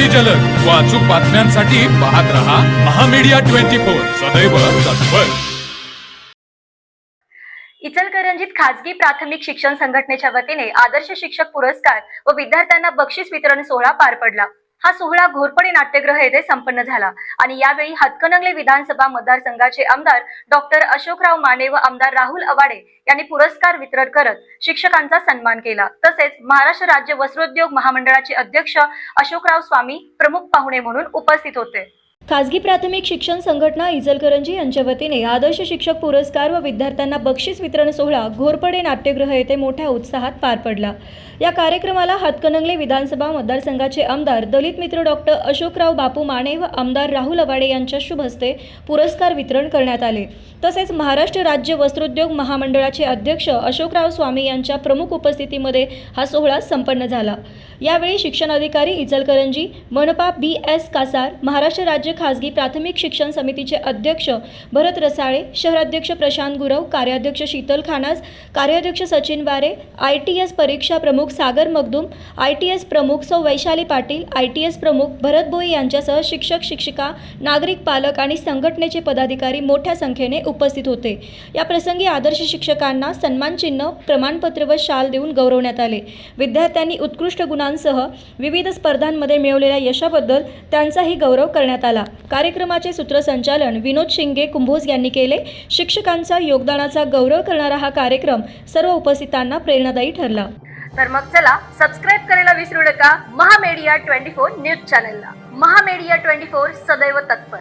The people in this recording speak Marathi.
अगदी जलद व अचूक बातम्यांसाठी पाहत रहा महामीडिया ट्वेंटी फोर. सदैव तत्पर. इचलकरंजीत खासगी प्राथमिक शिक्षण संघटनेच्या वतीने आदर्श शिक्षक पुरस्कार व विद्यार्थ्यांना बक्षीस वितरण सोहळा पार पडला. हा सोहळा घोरपडी नाट्यगृह येथे संपन्न झाला. आणि यावेळी हातकणंगले विधानसभा मतदारसंघाचे आमदार डॉक्टर अशोकराव माने व आमदार राहुल अवाडे यांनी पुरस्कार वितरण करत शिक्षकांचा सन्मान केला. तसेच महाराष्ट्र राज्य वस्त्रोद्योग महामंडळाचे अध्यक्ष अशोकराव स्वामी प्रमुख पाहुणे म्हणून उपस्थित होते. खाजगी प्राथमिक शिक्षण संघटना इचलकरंजी यांच्या वतीने आदर्श शिक्षक पुरस्कार व विद्यार्थ्यांना बक्षीस वितरण सोहळा घोरपडे नाट्यगृह येथे मोठ्या उत्साहात पार पडला. या कार्यक्रमाला हातकणंगले विधानसभा मतदारसंघाचे आमदार दलित मित्र डॉक्टर अशोकराव बापू माने व आमदार राहुल अवाडे यांच्या शुभ हस्ते पुरस्कार वितरण करण्यात आले. तसेच महाराष्ट्र राज्य वस्त्रोद्योग महामंडळाचे अध्यक्ष अशोकराव स्वामी यांच्या प्रमुख उपस्थितीमध्ये हा सोहळा संपन्न झाला. यावेळी शिक्षण अधिकारी इचलकरंजी मनपा बी एस कासार महाराष्ट्र राज्य खासगी प्राथमिक शिक्षण समितीचे अध्यक्ष भरत रसाळे शहराध्यक्ष प्रशांत गुरव कार्याध्यक्ष शीतल खानास कार्याध्यक्ष सचिन वारे आय टी एस परीक्षा प्रमुख Sagar Magdum I T S प्रमुख सौ Vaishali Patil I T S प्रमुख भरत भोई यांच्यासह शिक्षक शिक्षिका नागरिक पालक आणि संघटनेचे पदाधिकारी मोठ्या संख्येने उपस्थित होते. या प्रसंगी आदर्श शिक्षकांना सन्मानचिन्ह प्रमाणपत्र व शाल देऊन गौरवण्यात आले. विद्यार्थ्यांनी उत्कृष्ट गुणांसह विविध स्पर्धांमध्ये मिळवलेल्या यशाबद्दल त्यांचाही गौरव करण्यात आला. कार्यक्रमाचे सूत्रसंचालन विनोद शिंगे कुंभोज यांनी केले. शिक्षकांचा योगदानाचा गौरव करणारा हा कार्यक्रम सर्व उपस्थितांना प्रेरणादायी ठरला. तर मग चला सबस्क्राईब करायला विसरू नका. महामेडिया ट्वेंटी फोर न्यूज चॅनलला. महामेडिया ट्वेंटी फोर सदैव तत्पर.